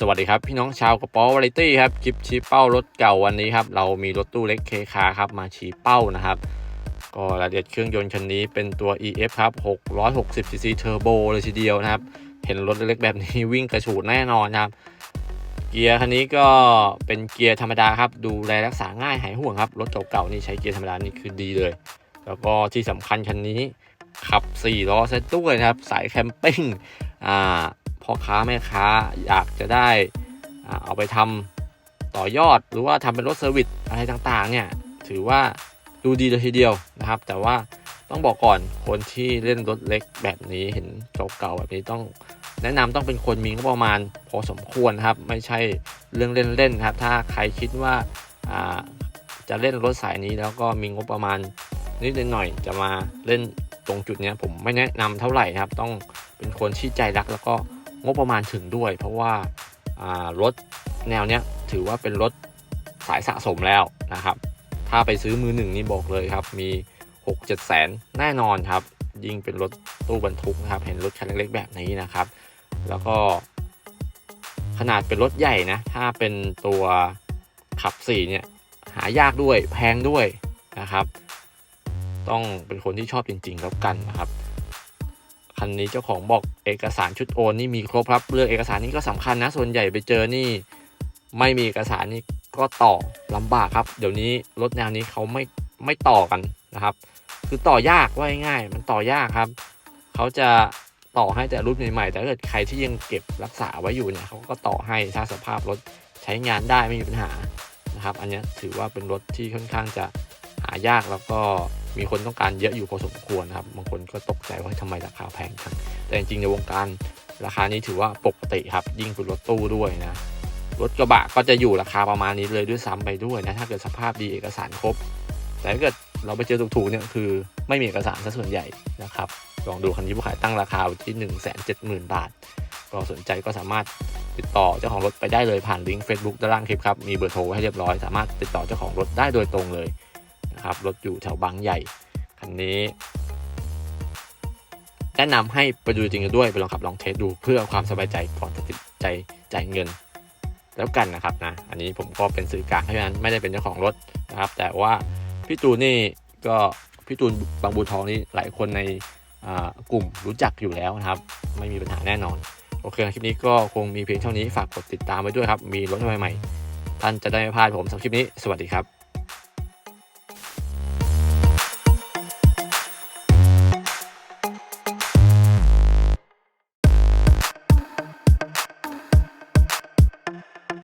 สวัสดีครับ พี่น้องชาวกระป๋อวาไรตี้ครับคลิปชี้เป้ารถเก่าวันนี้ครับ เรามีรถตู้เล็กเคคาครับมาชี้เป้านะครับ ก็รายละเอียดเครื่องยนต์คันนี้เป็นตัว EF ครับ 660 cc Turbo เลยทีเดียวนะครับ เห็นรถเล็กๆแบบนี้วิ่งกระฉูดแน่นอนครับ เกียร์คันนี้ก็เป็นเกียร์ธรรมดาครับ ดูแลรักษาง่ายหายห่วงครับ รถเก่าๆนี่ใช้เกียร์ธรรมดานี่คือดีเลย แล้วก็ที่สำคัญคันนี้ขับ4ล้อเซตด้วยนะครับสายแคมปิ้งอ่า ค้าแม่ค้าอยากจะได้เอาไปทำต่อยอดหรือว่าทำเป็นรถเซอร์วิสอะไรต่างๆเนี่ยถือว่าดูดีเลยทีเดียวนะครับ แต่ว่าต้องบอกก่อนคนที่เล่นรถเล็กแบบนี้เห็นเก่าๆแบบนี้ต้องแนะนำต้องเป็นคนมีงบประมาณพอสมควรครับ ไม่ใช่เรื่องเล่นๆครับ ถ้าใครคิดว่าจะเล่นรถสายนี้แล้วก็มีงบประมาณนิดหน่อยจะมาเล่นตรงจุดเนี้ยผมไม่แนะนำเท่าไหร่นะครับ ต้องเป็นคนที่ใจรักแล้วก็ งบประมาณถึงด้วย เพราะว่ารถแนวเนี้ยถือว่าเป็นรถสายสะสมแล้วนะครับ ถ้าไปซื้อมือหนึ่งนี่บอกเลยครับ มี 6 7แสนแน่นอนครับ ยิ่งเป็นรถตู้บรรทุกนะครับ เห็นรถคันเล็กๆแบบนี้นะครับ แล้วก็ ขนาดเป็นรถใหญ่นะ ถ้าเป็นตัวขับ4เนี่ยหายากด้วยแพงด้วยนะครับ ต้องเป็นคนที่ชอบจริงๆแล้วกันนะครับ คันนี้เจ้าของบอกเอกสารชุดโอนนี่มีครบครับ เรื่องเอกสารนี่ก็สำคัญนะ ส่วนใหญ่ไปเจอนี่ ไม่มีเอกสารนี่ก็ต่อลำบากครับ เดี๋ยวนี้รถแนวนี้เขาไม่ไม่ต่อกันนะครับ คือต่อยากว่าง่ายมันต่อยากครับเขาจะต่อให้แต่รุ่นใหม่ๆแต่ถ้าเกิดใครที่ยังเก็บรักษาไว้อยู่เนี่ยเขาก็ต่อให้ถ้าสภาพรถใช้งานได้ไม่มีปัญหานะครับ อันนี้ถือว่าเป็นรถที่ค่อนข้างจะหายากแล้วก็ มีคนต้องการเยอะอยู่พอสมควรนะครับบางคนก็ตกใจว่าทำไมราคาแพงจังแต่จริงๆในวงการราคานี้ถือว่าปกติครับ ยิ่งเป็นรถตู้ด้วยนะรถกระบะก็จะอยู่ราคาประมาณนี้เลยด้วยซ้ำไปด้วยนะถ้าเกิดสภาพดีเอกสารครบ แต่ถ้าเกิดเราไปเจอถูกๆเนี่ยคือไม่มีเอกสารซะส่วนใหญ่นะครับลองดูคันนี้ผู้ขายตั้งราคาไว้ที่ 1 7 0 0 0 0 บาท ก็สนใจก็สามารถติดต่อเจ้าของรถไปได้เลยผ่านลิงก์ Facebook ด้านล่างคลิปครับ มีเบอร์โทรให้เรียบร้อย สามารถติดต่อเจ้าของรถได้โดยตรงเลย นะครับ รถอยู่แถวบางใหญ่ คันนี้ แนะนำให้ไปดูจริงกันด้วย ไปลองขับลองเทสดูเพื่อความสบายใจก่อนตัดสินใจจ่ายเงิน แล้วกันนะครับนะ อันนี้ผมก็เป็นสื่อกลางเพราะฉะนั้นไม่ได้เป็นเจ้าของรถนะครับ แต่ว่าพี่ตูนนี่ก็พี่ตูนบางบูทองนี่หลายคนในกลุ่มรู้จักอยู่แล้วนะครับ ไม่มีปัญหาแน่นอน โอเคคลิปนี้ก็คงมีเพียงเท่านี้ฝากกดติดตามไว้ด้วยครับ มีรถใหม่ๆท่านจะได้ไม่พลาดผมสำหรับคลิปนี้ สวัสดีครับ